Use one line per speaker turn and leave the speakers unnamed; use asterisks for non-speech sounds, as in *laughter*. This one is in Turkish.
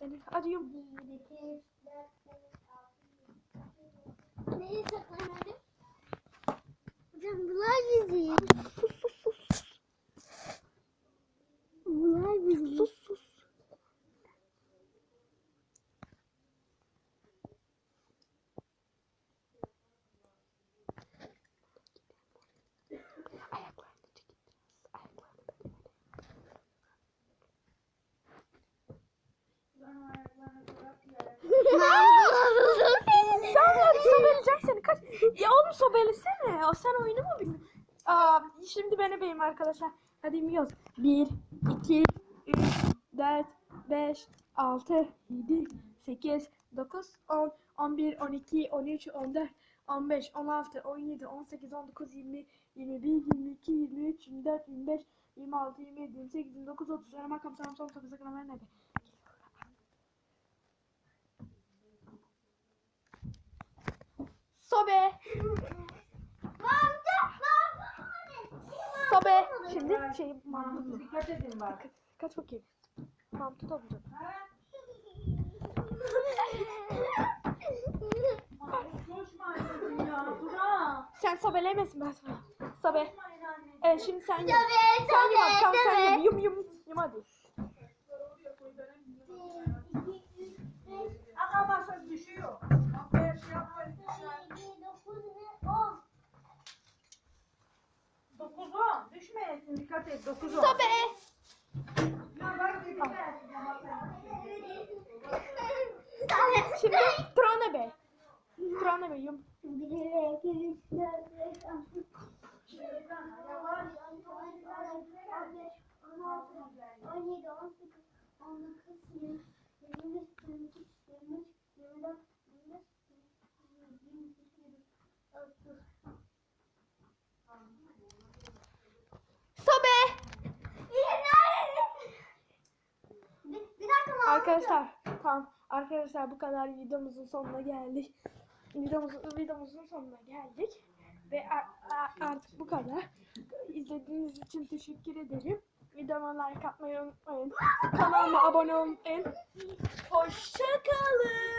beni. Arıyorum.
Neye saklanalım? Hocam bunlar bizi.
sen yani sobeleyeceğim seni. Kaç. Ya oğlum sobelesene. O sen oyunu mu bilmiyorsun? Aa, şimdi beni beyim arkadaşlar. Hadi yiyoruz. 1, 2, 3, 4, 5, 6, 7, 8, 9, 10, 11, 12, 13, 14, 15, 16, 17, 18, 19, 20, 21, 22, 23, 24, 25, 26, 27, 28, 29, 30. Arama kapsamı son kapısı kanalı nerede? Sobe. Sobe. Şimdi şey
Mahmut. Dikkat edin bak.
Kaç bakayım. Mahmut olacak. sen sobelemesin ben sana. Sobe. Evet şimdi sen yum. sen yum. Tamam sen yum. Yum yum. Yum hadi.
düşmesin dikkat et. 9 10.
Sobe. Şimdi Kur'an'a be. Kur'an'a be Thank *laughs* you. arkadaşlar tamam arkadaşlar bu kadar videomuzun sonuna geldik. Videomuzun, videomuzun sonuna geldik. Ve artık bu kadar. izlediğiniz için teşekkür ederim. Videoma like atmayı unutmayın. Kanalıma abone olmayı unutmayın. Hoşçakalın.